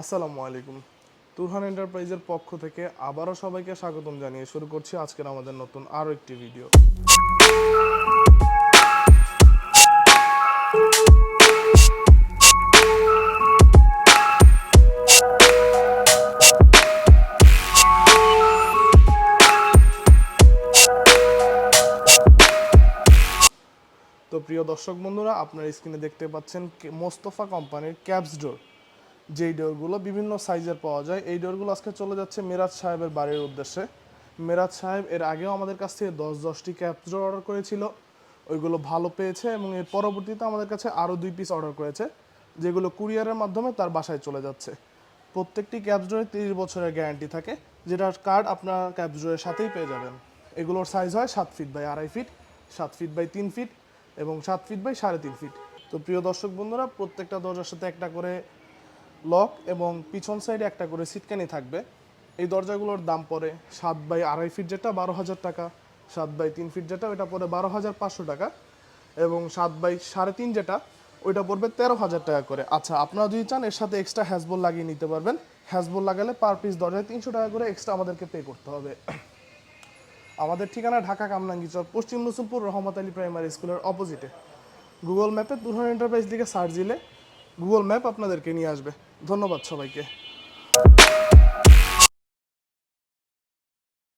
আসসালামু আলাইকুম। তুরহান এন্টারপ্রাইজের পক্ষ থেকে আবারও সবাইকে স্বাগতম জানিয়ে শুরু করছি আজকের আমাদের নতুন আরও একটি ভিডিও। তো প্রিয় দর্শক বন্ধুরা, আপনার স্ক্রিনে দেখতে পাচ্ছেন মোস্তফা কোম্পানির ক্যাপস ডোর। যেই ডোরগুলো বিভিন্ন সাইজের পাওয়া যায়, এই ডোরগুলো আজকে চলে যাচ্ছে মিরাজ সাহেবের বাড়ির উদ্দেশ্যে। মেরাজ সাহেব এর আগেও আমাদের কাছ থেকে দশ দশটি ক্যাপস ডোর অর্ডার করেছিল। ওইগুলো ভালো পেয়েছে এবং এর পরবর্তীতে আমাদের কাছে আরও দুই পিস অর্ডার করেছে, যেগুলো কুরিয়ারের মাধ্যমে তার বাসায় চলে যাচ্ছে। প্রত্যেকটি ক্যাপস ডোরে তিরিশ বছরের গ্যারান্টি থাকে, যেটার কার্ড আপনার ক্যাপস ডোরের সাথেই পেয়ে যাবেন। এগুলোর সাইজ হয় সাত ফিট বাই আড়াই ফিট, সাত ফিট বাই তিন ফিট এবং সাত ফিট বাই সাড়ে তিন ফিট। তো প্রিয় দর্শক বন্ধুরা, প্রত্যেকটা দরজার সাথে একটা করে লক এবং পিছন সাইডে একটা করে সিটকানি থাকবে। এই দরজাগুলোর দাম পড়ে সাত বাই আড়াই ফিট যেটা, বারো হাজার টাকা। সাত বাই তিন ফিট যেটা, ওইটা পড়ে বারো হাজার পাঁচশো টাকা। এবং সাত বাই সাড়ে তিন যেটা, ওইটা পড়বে তেরো হাজার টাকা করে। আচ্ছা আপনারা যদি চান, এর সাথে এক্সট্রা হ্যাজবল লাগিয়ে নিতে পারবেন। হ্যাজবল লাগালে পার পিস দরজায় তিনশো টাকা করে এক্সট্রা আমাদেরকে পে করতে হবে। আমাদের ঠিকানা ঢাকা কামরাঙ্গি চক, পশ্চিম রসুলপুর রহমত আলী প্রাইমারি স্কুলের অপোজিটে গুগল ম্যাপে তুরহান এন্টারপ্রাইজ দিকে সার্চ দিলে গুগল ম্যাপ আপনাদেরকে নিয়ে আসবে। ধন্যবাদ সবাইকে।